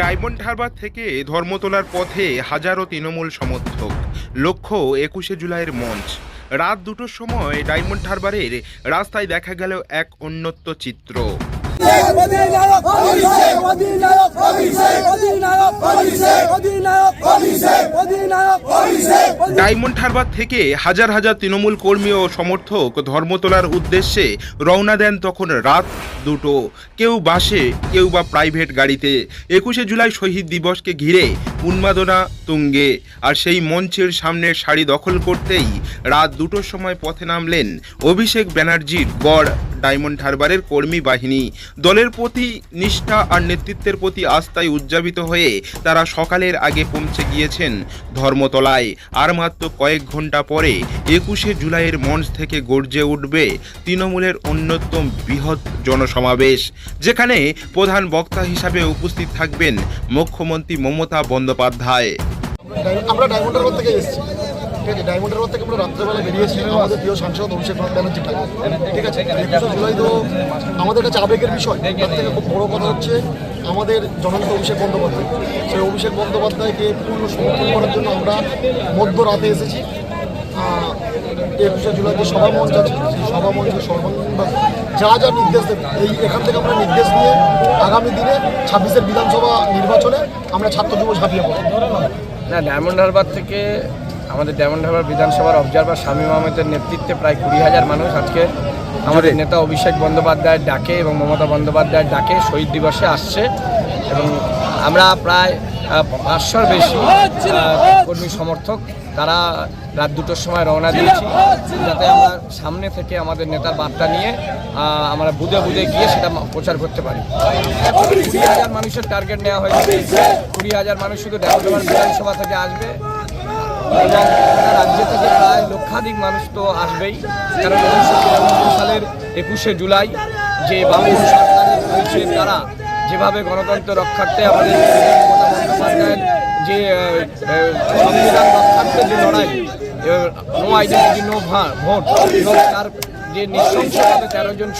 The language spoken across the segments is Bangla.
ডায়মন্ড হারবার থেকে ধর্মতলার পথে হাজারো তৃণমূল সমর্থক। লক্ষ্য একুশে জুলাইয়ের মঞ্চ। রাত দুটোর সময় ডায়মন্ড হারবারের রাস্তায় দেখা গেল এক অন্যত্ব চিত্র। অধিনায়ক ডায়মন্ড হারবার থেকে হাজার হাজার তৃণমূল কর্মী ও সমর্থক ধর্মতলার উদ্দেশ্যে রওনা দেন তখন রাত দুটো। কেউ বাসে, কেউ বা প্রাইভেট গাড়িতে। একুশে জুলাই শহীদ দিবসকে ঘিরে উন্মাদনা তুঙ্গে। আর সেই মঞ্চের সামনের সারি দখল করতেই রাত দুটোর সময় পথে নামলেন অভিষেক ব্যানার্জির গড় ডায়মন্ড হারবারের কর্মী বাহিনী। দলের প্রতি নিষ্ঠা আর নেতৃত্বের প্রতি আস্থায় উজ্জাবিত হয়ে তারা সকালের আগে পৌঁছে গিয়েছেন ধর্মতলায়। আর মাত্র কয়েক ঘণ্টা পরে একুশে জুলাইয়ের মঞ্চ থেকে গর্জে উঠবে তৃণমূলের অন্যতম বৃহৎ জনসমাবেশ, যেখানে প্রধান বক্তা হিসাবে উপস্থিত থাকবেন মুখ্যমন্ত্রী মমতা বন্দ্যোপাধ্যায়। আমরা ডায়মন্ড হারবার থেকে এসেছি। ঠিক আছে থেকে আমরা রাত্রেবেলা বেরিয়েছি আমাদের প্রিয় সাংসদ অভিষেক ব্যানার্জি ঠিক আছে তো আমাদের কাছে আবেগের বিষয়। তার থেকে খুব বড় কথা হচ্ছে আমাদের জননেতা অভিষেক বন্দ্যোপাধ্যায়। সেই অভিষেক বন্দ্যোপাধ্যায়কে পূর্ণ সমর্থন করার জন্য আমরা মধ্যরাতে এসেছি। একুশে জুলাই যে সভা মঞ্চ আছে, সেই সভা মঞ্চে সর্বাঙ্গীনভাবে যা যা নির্দেশ দেবে, এই এখান থেকে আমরা নির্দেশ নিয়ে আগামী দিনে ছাব্বিশের বিধানসভা নির্বাচনে আমরা ছাত্র যুব ঝাঁপিয়ে পড়ব। না ডায়মন্ড হারবার থেকে আমাদের ডায়মন্ড হারবার বিধানসভার অবজারভার শামীম আহমেদের নেতৃত্বে প্রায় কুড়ি হাজার মানুষ আজকে আমাদের নেতা অভিষেক বন্দ্যোপাধ্যায়ের ডাকে এবং মমতা বন্দ্যোপাধ্যায়ের ডাকে শহীদ দিবসে আসছে এবং আমরা প্রায় পাঁচশোর বেশি কর্মী সমর্থক তারা রাত দুটোর সময় রওনা দিয়েছি। যাতে আমরা সামনে থেকে আমাদের নেতার বার্তা নিয়ে আমরা বুধে বুধে গিয়ে সেটা প্রচার করতে পারি। কুড়ি হাজার মানুষের টার্গেট নেওয়া হয়েছে। কুড়ি হাজার মানুষ শুধু বিধানসভা থেকে আসবে। এবং রাজ্য থেকে প্রায় লক্ষাধিক মানুষ তো আসবেই। কারণ উনিশশো তিরানব্বই সালের একুশে জুলাই যে বাবু সরকার রয়েছে, তারা যেভাবে গণতন্ত্র রক্ষার্থে আমাদের যে সংবিধান রক্ষার্থে যে লড়াই নো আইডেন্টি নো ভোট এবং তার যে নৃশংসভাবে তেরো জন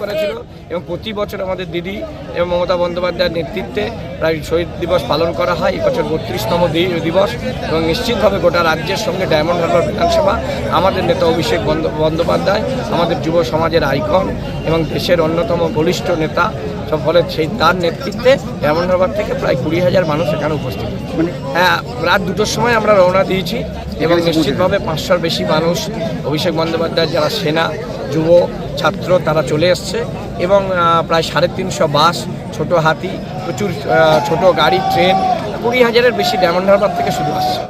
করেছিল, এবং প্রতি বছর আমাদের দিদি এবং মমতা বন্দ্যোপাধ্যায়ের নেতৃত্বে প্রায় শহীদ দিবস পালন করা হয়। এবছর বত্রিশতম দিবস এবং নিশ্চিতভাবে গোটা রাজ্যের সঙ্গে ডায়মন্ড হারবার বিধানসভা আমাদের নেতা অভিষেক বন্দ্যোপাধ্যায় আমাদের যুব সমাজের আইকন এবং দেশের অন্যতম বলিষ্ঠ নেতা সব ফলে সেই তার নেতৃত্বে ডায়মন্ড হারবার থেকে প্রায় কুড়ি হাজার মানুষ এখানে উপস্থিত। হ্যাঁ রাত দুটোর সময় আমরা রওনা দিয়েছি এবং নিশ্চিতভাবে পাঁচশোর বেশি মানুষ অভিষেক বন্দ্যোপাধ্যায় যারা সেনা যুব ছাত্র তারা চলে এসছে এবং প্রায় সাড়ে তিনশো বাস, ছোট হাতি, প্রচুর ছোটো গাড়ি, ট্রেন, কুড়ি হাজারের বেশি ডায়মন্ড হারবার থেকে শুরু আসছে।